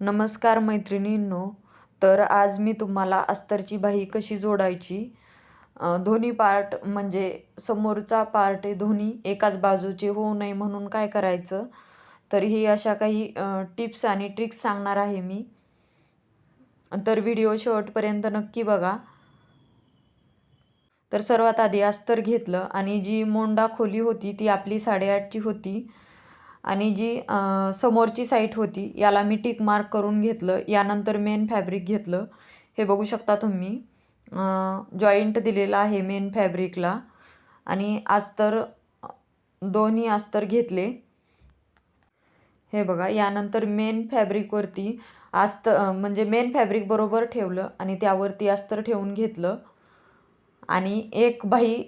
नमस्कार मैत्रिणींनो तर आज मी तुम्हाला अस्तरची बाही कशी जोडायची? अ, दोन्ही पार्ट म्हणजे समोरचा पार्ट आहे दोन्ही एकाच बाजूचे होऊ नये म्हणून काय करायचं? तर ही अशा काही टिप्स आणि ट्रिक्स सांगणार आहे मी. तर व्हिडिओ शेवटपर्यंत नक्की बघा. तर सर्वात आधी अस्तर घेतलं आणि जी मोंडा खोली होती ती आपली साडेआठची होती. आणि जी समोरची साईट होती याला मी टिक मार्क करून घेतलं. यानंतर मेन फॅब्रिक घेतलं. हे बघू शकता तुम्ही. जॉईंट दिलेला आहे मेन फॅब्रिकला आणि अस्तर दोन्ही अस्तर घेतले. हे बघा यानंतर मेन फॅब्रिकवरती आस्त म्हणजे मेन फॅब्रिक बरोबर ठेवलं आणि त्यावरती अस्तर ठेवून घेतलं. आणि एक भाई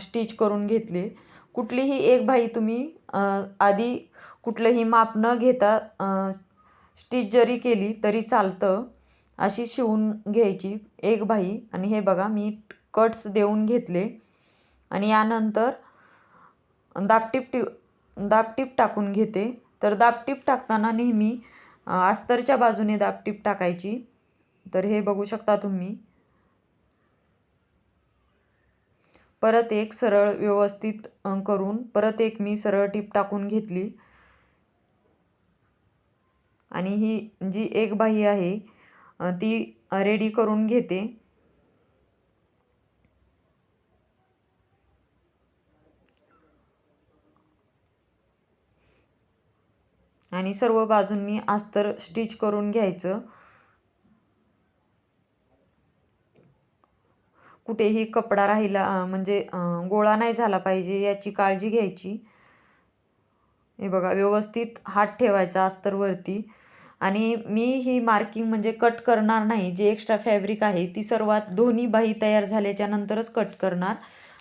स्टिच करून घेतली. कुठलीही एक भाई तुम्ही आधी कुठलंही माप न घेता स्टिच जरी केली तरी चालतं अशी शिवून घ्यायची एक बाही आणि हे बघा मी कट्स देऊन घेतले. आणि यानंतर दापटीप टी दापटीप टाकून घेते. तर दापटीप टाकताना नेहमी अस्तरच्या बाजूने दापटीप टाकायची. तर हे बघू शकता तुम्ही. परत एक सरळ व्यवस्थित करून परत एक मी सरळ टीप टाकून घेतली. आणि ही जी एक बाही आहे ती रेडी करून घेते. आणि सर्व बाजूंनी अस्तर स्टिच करून घ्यायचं. कुठेही कपडा राहिला म्हणजे गोळा नाही झाला पाहिजे याची काळजी घ्यायची. हे बघा व्यवस्थित हात ठेवायचा अस्तरवरती आणि मी ही मार्किंग म्हणजे कट करणार नाही. जे एक्स्ट्रा फॅब्रिक आहे ती सर्वात दोन्ही बाही तयार झाल्याच्या नंतरच कट करणार.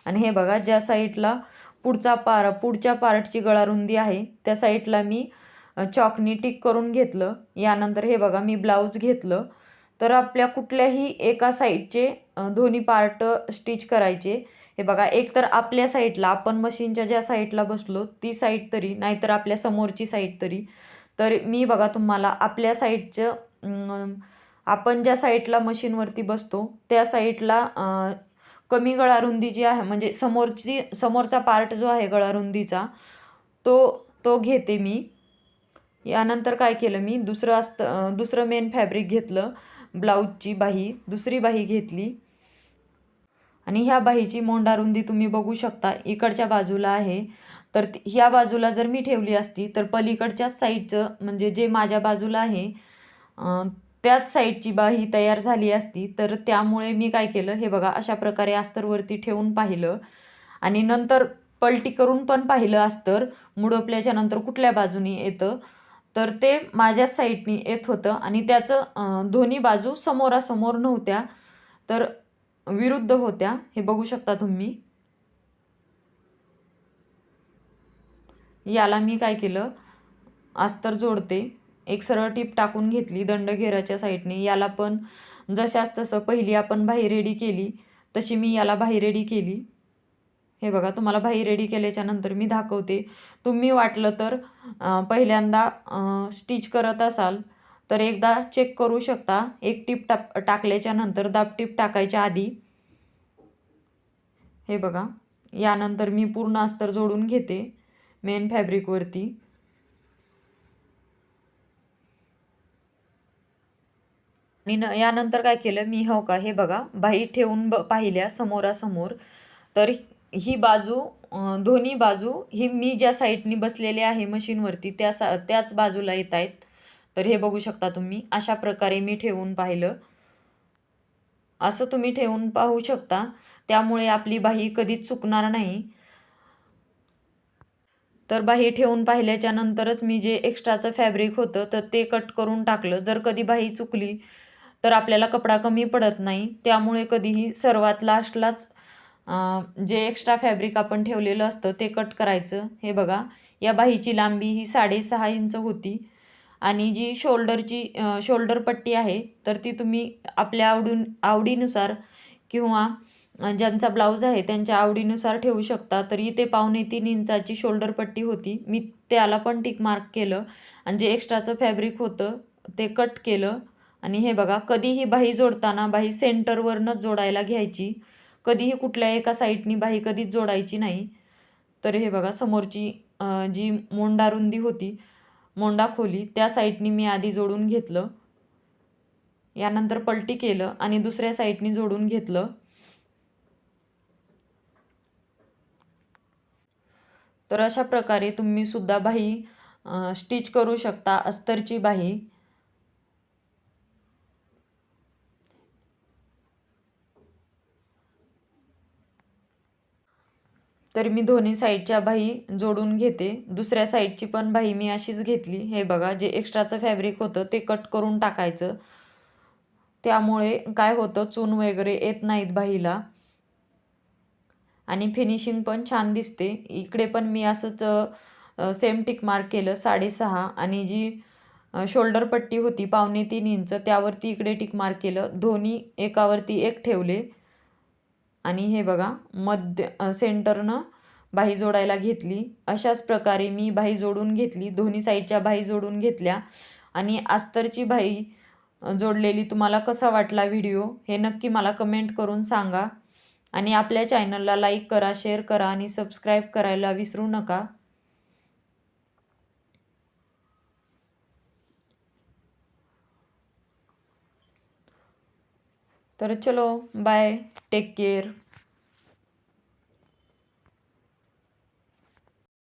आणि हे बघा ज्या साईडला पुढचा पार पुढच्या पार्टची गळारुंदी आहे त्या साईडला मी चॉकनी टिक करून घेतलं. यानंतर हे बघा मी ब्लाऊज घेतलं. तर आपल्या कुठल्याही एका साईडचे दोन्ही पार्ट स्टिच करायचे. हे बघा एक तर आपल्या साईडला आपण मशीनच्या ज्या साईडला बसलो ती साईड तरी नाहीतर आपल्या समोरची साईड तरी. तर मी बघा तुम्हाला आपल्या साईडचं आपण ज्या साईडला मशीनवरती बसतो त्या साईडला कमी गळारुंदी जी आहे म्हणजे समोरची समोरचा पार्ट जो आहे गळारुंदीचा तो तो घेते मी. यानंतर काय केलं मी दुसरं असतं दुसरं मेन फॅब्रिक घेतलं. ब्लाऊजची बाही दुसरी बाही घेतली. आणि ह्या बाहीची मोंडारुंदी तुम्ही बघू शकता इकडच्या बाजूला आहे. तर ह्या बाजूला जर मी ठेवली असती तर पलीकडच्याच साईडचं म्हणजे जे माझ्या बाजूला आहे त्याच साईडची बाही तयार झाली असती तर त्यामुळे मी काय केलं हे बघा अशा प्रकारे अस्तरवरती ठेवून पाहिलं. आणि नंतर पलटी करून पण पाहिलं अस्तर मुडपल्याच्या नंतर कुठल्या बाजूनी येतं? तर ते माझ्या साईडनी येत होतं आणि त्याचं दोन्ही बाजू समोरासमोर नव्हत्या तर विरुद्ध होत्या. हे बघू शकता तुम्ही. याला मी काय केलं? अस्तर जोडते. एक सरळ टीप टाकून घेतली दंडघेराच्या साईडने. याला पण जशास तसं पहिली आपण बाही रेडी केली तशी मी याला बाही रेडी केली. हे बघा तुम्हाला बाही रेडी केल्याच्यानंतर मी दाखवते. तुम्ही वाटलं तर पहिल्यांदा स्टिच करत असाल तर एकदा चेक करू शकता. एक टीप टाक टाकल्याच्या नंतर दाब टीप टाकायच्या आधी. हे बघा यानंतर मी पूर्ण अस्तर जोडून घेते मेन फॅब्रिकवरती आणि न यानंतर काय केलं मी हो का हे बघा बाही ठेवून ब पाहिल्या समोरासमोर तर ही बाजू दोन्ही बाजू ही मी ज्या साईडनी बसलेले आहे मशीनवरती त्या सा त्याच बाजूला येत आहेत. तर हे बघू शकता तुम्ही अशा प्रकारे मी ठेवून पाहिलं. असं तुम्ही ठेवून पाहू शकता. त्यामुळे आपली बाही कधीच चुकणार नाही. तर बाही ठेवून पाहिल्याच्या नंतरच मी जे एक्स्ट्राचं फॅब्रिक होतं तर ते कट करून टाकलं. जर कधी बाही चुकली तर आपल्याला कपडा कमी पडत नाही. त्यामुळे कधीही सर्वात लास्टलाच जे एक्स्ट्रा फॅब्रिक आपण ठेवलेलं असतं ते कट करायचं. हे बघा या बाहीची लांबी ही साडेसहा इंच होती. आणि जी शोल्डरची शोल्डर पट्टी आहे तर ती तुम्ही आपल्या आवडून आवडीनुसार किंवा ज्यांचा ब्लाऊज आहे त्यांच्या आवडीनुसार ठेवू शकता. तर इथे पावणे तीन इंचाची शोल्डर पट्टी होती. मी त्याला पण टिक मार्क केलं. आणि जे एक्स्ट्राचं फॅब्रिक होतं ते कट केलं. आणि हे बघा कधीही बाही जोडताना बाही सेंटरवरनंच जोडायला घ्यायची. कधीही कुठल्या एका साईडनी बाही कधीच जोडायची नाही. तर हे बघा समोरची जी मोंडा रुंदी होती मोंडा खोली त्या साईडनी मी आधी जोडून घेतलं. यानंतर पलटी केलं आणि दुसऱ्या साईडनी जोडून घेतलं. तर अशा प्रकारे तुम्ही सुद्धा बाही स्टिच करू शकता अस्तरची बाही तर मी दोन्ही साईडच्या बाही जोडून घेते. दुसऱ्या साईडची पण बाही मी अशीच घेतली. हे बघा जे एक्स्ट्राचं फॅब्रिक होतं ते कट करून टाकायचं. त्यामुळे काय होतं चून वगैरे येत नाहीत बाहीला आणि फिनिशिंग पण छान दिसते. इकडे पण मी असंच सेम टिक मार्क केलं साडेसहा. आणि जी शोल्डर पट्टी होती पावणे तीन इंच त्यावरती इकडे टिक मार्क केलं. दोन्ही एकावरती एक ठेवले. आणि हे बघा मध्य सेंटरनं बाही जोडायला घेतली. अशाच प्रकारे मी बाही जोडून घेतली दोन्ही साईडच्या बाही जोडून घेतल्या. आणि आस्तरची बाही जोडलेली तुम्हाला कसा वाटला व्हिडिओ हे नक्की मला कमेंट करून सांगा. आणि आपल्या चॅनलला लाईक करा शेअर करा आणि सबस्क्राईब करायला विसरू नका. तर चलो बाय टेक केअर